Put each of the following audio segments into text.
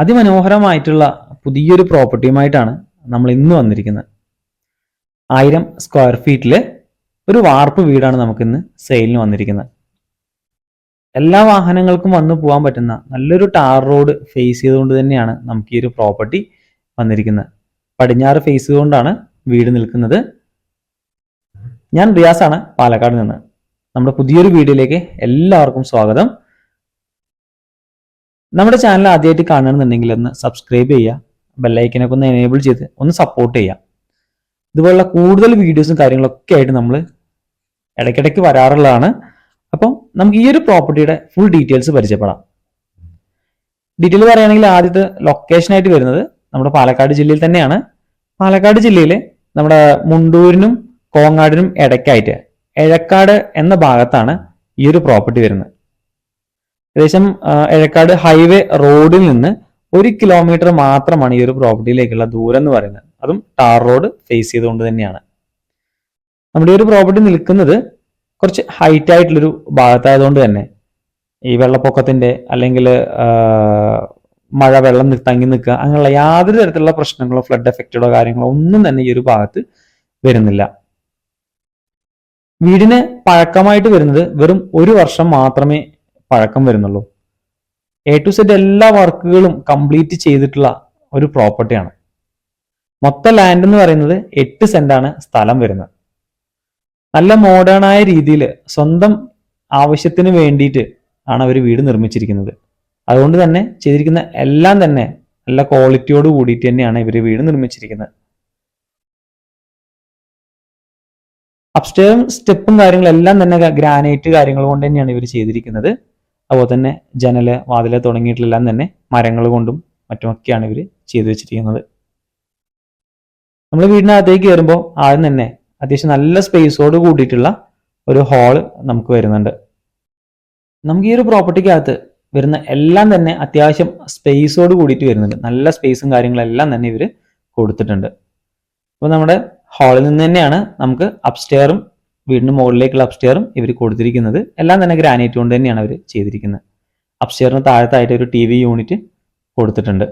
അതിമനോഹരമായിട്ടുള്ള പുതിയൊരു പ്രോപ്പർട്ടിയുമായിട്ടാണ് നമ്മൾ ഇന്ന് വന്നിരിക്കുന്നത്. ആയിരം സ്ക്വയർ ഫീറ്റിൽ ഒരു വാർപ്പ് വീടാണ് നമുക്കിന്ന് സെയിലിന് വന്നിരിക്കുന്നത്. എല്ലാ വാഹനങ്ങൾക്കും വന്നു പോകാൻ പറ്റുന്ന നല്ലൊരു ടാർ റോഡ് ഫേസ് ചെയ്തുകൊണ്ട് തന്നെയാണ് നമുക്ക് ഈ ഒരു പ്രോപ്പർട്ടി വന്നിരിക്കുന്നത്. പടിഞ്ഞാറ് ഫേസ് ചെയ്തുകൊണ്ടാണ് വീട് നിൽക്കുന്നത്. ഞാൻ റിയാസാണ് പാലക്കാട് നിന്ന്. നമ്മുടെ പുതിയൊരു വീഡിയോയിലേക്ക് എല്ലാവർക്കും സ്വാഗതം. നമ്മുടെ ചാനൽ ആദ്യമായിട്ട് കാണണമെന്നുണ്ടെങ്കിൽ ഒന്ന് സബ്സ്ക്രൈബ് ചെയ്യുക ബെല്ലൈക്കനൊക്കെ ഒന്ന് എനേബിൾ ചെയ്ത് ഒന്ന് സപ്പോർട്ട് ചെയ്യുക. ഇതുപോലുള്ള കൂടുതൽ വീഡിയോസും കാര്യങ്ങളൊക്കെ ആയിട്ട് നമ്മൾ ഇടയ്ക്കിടയ്ക്ക് വരാറുള്ളതാണ്. അപ്പം നമുക്ക് ഈ ഒരു പ്രോപ്പർട്ടിയുടെ ഫുൾ ഡീറ്റെയിൽസ് പരിചയപ്പെടാം. ഡീറ്റെയിൽ പറയുകയാണെങ്കിൽ ആദ്യത്തെ ലൊക്കേഷൻ ആയിട്ട് വരുന്നത് നമ്മുടെ പാലക്കാട് ജില്ലയിൽ തന്നെയാണ്. പാലക്കാട് ജില്ലയിലെ നമ്മുടെ മുണ്ടൂരിനും കോങ്ങാടിനും ഇടയ്ക്കായിട്ട് എഴക്കാട് എന്ന ഭാഗത്താണ് ഈ ഒരു പ്രോപ്പർട്ടി വരുന്നത്. ഏകദേശം എഴക്കാട് ഹൈവേ റോഡിൽ നിന്ന് ഒരു കിലോമീറ്റർ മാത്രമാണ് ഈ ഒരു പ്രോപ്പർട്ടിയിലേക്കുള്ള ദൂരം എന്ന് പറയുന്നത്. അതും ടാർ റോഡ് ഫേസ് ചെയ്തുകൊണ്ട് തന്നെയാണ്. നമ്മുടെ ഈ ഒരു പ്രോപ്പർട്ടി നിൽക്കുന്നത് കുറച്ച് ഹൈറ്റ് ആയിട്ടുള്ളൊരു ഭാഗത്തായതുകൊണ്ട് തന്നെ ഈ വെള്ളപ്പൊക്കത്തിന്റെ അല്ലെങ്കിൽ മഴ വെള്ളം തങ്ങി നിൽക്കുക അങ്ങനെയുള്ള യാതൊരു തരത്തിലുള്ള പ്രശ്നങ്ങളോ ഫ്ലഡ് എഫക്റ്റഡോ കാര്യങ്ങളോ ഒന്നും തന്നെ ഈ ഒരു ഭാഗത്ത് വരുന്നില്ല. വീടിന് പഴക്കമായിട്ട് വരുന്നത് വെറും ഒരു വർഷം മാത്രമേ പഴക്കം വരുന്നുള്ളൂ. എ ടു സെറ്റ് എല്ലാ വർക്കുകളും കംപ്ലീറ്റ് ചെയ്തിട്ടുള്ള ഒരു പ്രോപ്പർട്ടിയാണ് മൊത്തം ലാൻഡ് എന്ന് പറയുന്നത് എട്ട് സെന്റാണ് സ്ഥലം വരുന്നത്. നല്ല മോഡേൺ ആയ രീതിയിൽ സ്വന്തം ആവശ്യത്തിന് വേണ്ടിയിട്ട് ആണ് അവർ വീട് നിർമ്മിച്ചിരിക്കുന്നത്. അതുകൊണ്ട് തന്നെ ചെയ്തിരിക്കുന്ന എല്ലാം തന്നെ നല്ല ക്വാളിറ്റിയോട് കൂടിയിട്ട് തന്നെയാണ് ഇവർ വീട് നിർമ്മിച്ചിരിക്കുന്നത്. അപ്സ്റ്റേറും സ്റ്റെപ്പും കാര്യങ്ങളും എല്ലാം തന്നെ ഗ്രാനൈറ്റ് കാര്യങ്ങൾ കൊണ്ട് തന്നെയാണ് ഇവർ ചെയ്തിരിക്കുന്നത്. അതുപോലെ തന്നെ ജനൽ വാതിൽ തുടങ്ങിയിട്ടുള്ളെല്ലാം തന്നെ മരങ്ങൾ കൊണ്ടും മറ്റുമൊക്കെയാണ് ഇവർ ചെയ്തു വെച്ചിരിക്കുന്നത്. നമ്മൾ വീടിനകത്തേക്ക് കയറുമ്പോൾ ആദ്യം തന്നെ അത്യാവശ്യം നല്ല സ്പേസോട് കൂടിയിട്ടുള്ള ഒരു ഹാൾ നമുക്ക് വരുന്നുണ്ട്. നമുക്ക് ഈ ഒരു പ്രോപ്പർട്ടിക്കകത്ത് വരുന്ന എല്ലാം തന്നെ അത്യാവശ്യം സ്പേസോട് കൂടിയിട്ട് വരുന്നുണ്ട്. നല്ല സ്പേസും കാര്യങ്ങളെല്ലാം തന്നെ ഇവർ കൊടുത്തിട്ടുണ്ട്. അപ്പോൾ നമ്മുടെ ഹാളിൽ നിന്ന് തന്നെയാണ് നമുക്ക് അപ്സ്റ്റെയറും വീടിന് മുകളിലേക്കുള്ള അപ്സ്റ്റെയറും ഇവർ കൊടുത്തിരിക്കുന്നത്. എല്ലാം തന്നെ ഗ്രാനൈറ്റ് കൊണ്ട് തന്നെയാണ് അവർ ചെയ്തിരിക്കുന്നത്. അപ്സ്റ്റെയറിന് താഴത്തായിട്ട് ഒരു ടി വി യൂണിറ്റ് കൊടുത്തിട്ടുണ്ട്.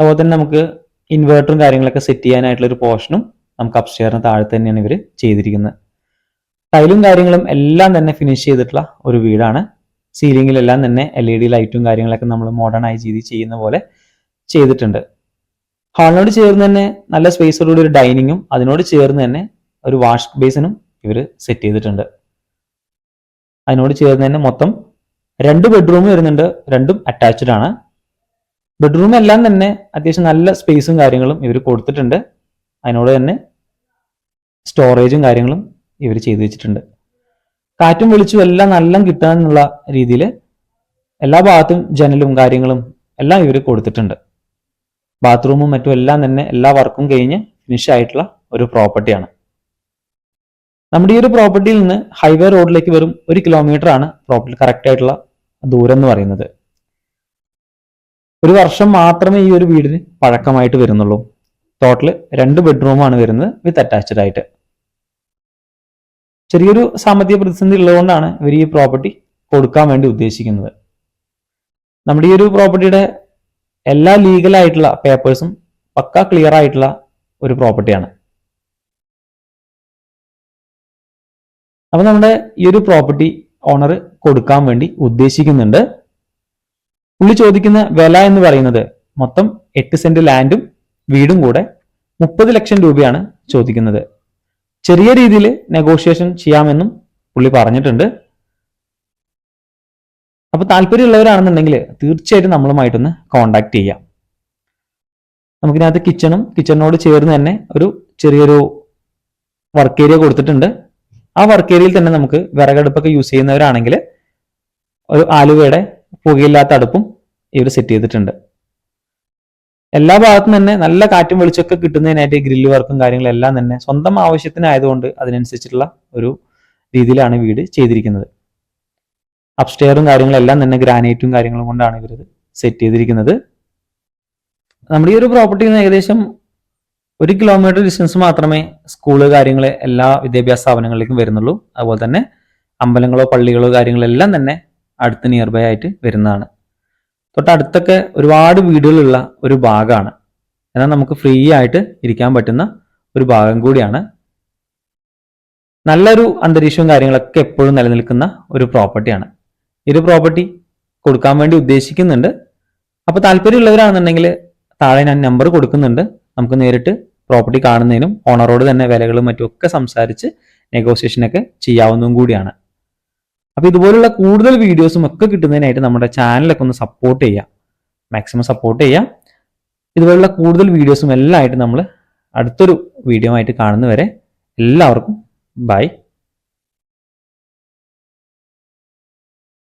അതുപോലെ തന്നെ നമുക്ക് ഇൻവേർട്ടറും കാര്യങ്ങളൊക്കെ സെറ്റ് ചെയ്യാനായിട്ടുള്ള ഒരു പോർഷനും നമുക്ക് അപ്സ്റ്റെയറിന് താഴെ തന്നെയാണ് ഇവർ ചെയ്തിരിക്കുന്നത്. ടൈലും കാര്യങ്ങളും എല്ലാം തന്നെ ഫിനിഷ് ചെയ്തിട്ടുള്ള ഒരു വീടാണ്. സീലിംഗിലെല്ലാം തന്നെ എൽ ഇ ഡി ലൈറ്റും കാര്യങ്ങളൊക്കെ നമ്മൾ മോഡേൺ ആയി രീതി ചെയ്യുന്ന പോലെ ചെയ്തിട്ടുണ്ട്. ഹാളിനോട് ചേർന്ന് തന്നെ നല്ല സ്പേസോടുകൂടി ഒരു ഡൈനിങ്ങും അതിനോട് ചേർന്ന് തന്നെ ഒരു വാഷ് ബേസിനും ഇവർ സെറ്റ് ചെയ്തിട്ടുണ്ട്. അതിനോട് ചേർന്ന് തന്നെ മൊത്തം രണ്ട് ബെഡ്റൂം വരുന്നുണ്ട്. രണ്ടും അറ്റാച്ച്ഡ് ആണ്. ബെഡ്റൂം എല്ലാം തന്നെ അത്യാവശ്യം നല്ല സ്പേസും കാര്യങ്ങളും ഇവർ കൊടുത്തിട്ടുണ്ട്. അതിനോട് തന്നെ സ്റ്റോറേജും കാര്യങ്ങളും ഇവർ ചെയ്തു വെച്ചിട്ടുണ്ട്. കാറ്റും വെളിച്ചും എല്ലാം നല്ല കിട്ടാനുള്ള രീതിയിൽ എല്ലാ ഭാഗത്തും ജനലും കാര്യങ്ങളും എല്ലാം ഇവർ കൊടുത്തിട്ടുണ്ട്. ബാത്റൂമും മറ്റും എല്ലാം തന്നെ എല്ലാ വർക്കും കഴിഞ്ഞ് ഫിനിഷ് ആയിട്ടുള്ള ഒരു പ്രോപ്പർട്ടിയാണ് നമ്മുടെ ഈ ഒരു പ്രോപ്പർട്ടിയിൽ നിന്ന് ഹൈവേ റോഡിലേക്ക് വെറും ഒരു കിലോമീറ്റർ ആണ് പ്രോപ്പർട്ടി കറക്റ്റ് ആയിട്ടുള്ള ദൂരം എന്ന് പറയുന്നത്. ഒരു വർഷം മാത്രമേ ഈ ഒരു വീടിന് പഴക്കമായിട്ട് വരുന്നുള്ളൂ. ടോട്ടൽ രണ്ട് ബെഡ്റൂമാണ് വരുന്നത് വിത്ത് അറ്റാച്ച്ഡ് ആയിട്ട്. ചെറിയൊരു സാമ്പത്തിക പ്രതിസന്ധി ഉള്ളതുകൊണ്ടാണ് ഇവർ ഈ പ്രോപ്പർട്ടി കൊടുക്കാൻ വേണ്ടി ഉദ്ദേശിക്കുന്നത്. നമ്മുടെ ഈ ഒരു പ്രോപ്പർട്ടിയുടെ എല്ലാ ലീഗലായിട്ടുള്ള പേപ്പേഴ്സും പക്ക ക്ലിയർ ആയിട്ടുള്ള ഒരു പ്രോപ്പർട്ടിയാണ് അപ്പൊ നമ്മുടെ ഈ ഒരു പ്രോപ്പർട്ടി ഓണർ കൊടുക്കാൻ വേണ്ടി ഉദ്ദേശിക്കുന്നുണ്ട്. പുള്ളി ചോദിക്കുന്ന വില എന്ന് പറയുന്നത് മൊത്തം എട്ട് സെന്റ് ലാൻഡും വീടും കൂടെ മുപ്പത് ലക്ഷം രൂപയാണ് ചോദിക്കുന്നത്. ചെറിയ രീതിയിൽ നെഗോഷിയേഷൻ ചെയ്യാമെന്നും പുള്ളി പറഞ്ഞിട്ടുണ്ട്. അപ്പൊ താല്പര്യമുള്ളവരാണെന്നുണ്ടെങ്കിൽ തീർച്ചയായിട്ടും നമ്മളുമായിട്ടൊന്ന് കോണ്ടാക്ട് ചെയ്യാം. നമുക്കിനകത്ത് കിച്ചണും കിച്ചണിനോട് ചേർന്ന് തന്നെ ഒരു ചെറിയൊരു വർക്ക് ഏരിയ കൊടുത്തിട്ടുണ്ട്. ആ വർക്ക് ഏരിയയിൽ തന്നെ നമുക്ക് വിറകടുപ്പൊക്കെ യൂസ് ചെയ്യുന്നവരാണെങ്കിൽ ഒരു ആലുവയുടെ പുകയില്ലാത്ത അടുപ്പും ഇവർ സെറ്റ് ചെയ്തിട്ടുണ്ട്. എല്ലാ ഭാഗത്തും തന്നെ നല്ല കാറ്റും വെളിച്ചമൊക്കെ കിട്ടുന്നതിനായിട്ട് ഗ്രില്ല് വർക്കും കാര്യങ്ങളെല്ലാം തന്നെ സ്വന്തം ആവശ്യത്തിനായതുകൊണ്ട് അതിനനുസരിച്ചിട്ടുള്ള ഒരു രീതിയിലാണ് വീട് ചെയ്തിരിക്കുന്നത്. അപ്സ്റ്റെയറും കാര്യങ്ങളെല്ലാം തന്നെ ഗ്രാനൈറ്റും കാര്യങ്ങളും കൊണ്ടാണ് ഇവരത് സെറ്റ് ചെയ്തിരിക്കുന്നത്. നമ്മുടെ ഈ ഒരു പ്രോപ്പർട്ടിയിൽ ഏകദേശം ഒരു കിലോമീറ്റർ ഡിസ്റ്റൻസ് മാത്രമേ സ്കൂൾ കാര്യങ്ങൾ എല്ലാ വിദ്യാഭ്യാസ സ്ഥാപനങ്ങളിലേക്കും വരുന്നുള്ളൂ. അതുപോലെ തന്നെ അമ്പലങ്ങളോ പള്ളികളോ കാര്യങ്ങളെല്ലാം തന്നെ അടുത്ത് നിയർ ബൈ ആയിട്ട് വരുന്നതാണ്. തൊട്ടടുത്തൊക്കെ ഒരുപാട് വീടുകളുള്ള ഒരു ഭാഗമാണ്. എന്നാൽ നമുക്ക് ഫ്രീ ആയിട്ട് ഇരിക്കാൻ പറ്റുന്ന ഒരു ഭാഗം കൂടിയാണ്. നല്ലൊരു അന്തരീക്ഷവും കാര്യങ്ങളൊക്കെ എപ്പോഴും നിലനിൽക്കുന്ന ഒരു പ്രോപ്പർട്ടിയാണ് ഒരു പ്രോപ്പർട്ടി കൊടുക്കാൻ വേണ്ടി ഉദ്ദേശിക്കുന്നുണ്ട്. അപ്പോൾ താല്പര്യമുള്ളവരാണെന്നുണ്ടെങ്കിൽ താഴെ ഞാൻ നമ്പർ കൊടുക്കുന്നുണ്ട്. നമുക്ക് നേരിട്ട് പ്രോപ്പർട്ടി കാണുന്നതിനും ഓണറോട് തന്നെ വിലകളും മറ്റും ഒക്കെ സംസാരിച്ച് നെഗോസിയേഷനൊക്കെ ചെയ്യാവുന്നതും കൂടിയാണ്. അപ്പോൾ ഇതുപോലുള്ള കൂടുതൽ വീഡിയോസും ഒക്കെ കിട്ടുന്നതിനായിട്ട് നമ്മുടെ ചാനലൊക്കെ ഒന്ന് സപ്പോർട്ട് ചെയ്യാം മാക്സിമം സപ്പോർട്ട് ചെയ്യാം ഇതുപോലുള്ള കൂടുതൽ വീഡിയോസും എല്ലാം ആയിട്ട് നമ്മൾ അടുത്തൊരു വീഡിയോ ആയിട്ട് കാണുന്നവരെ എല്ലാവർക്കും ബൈ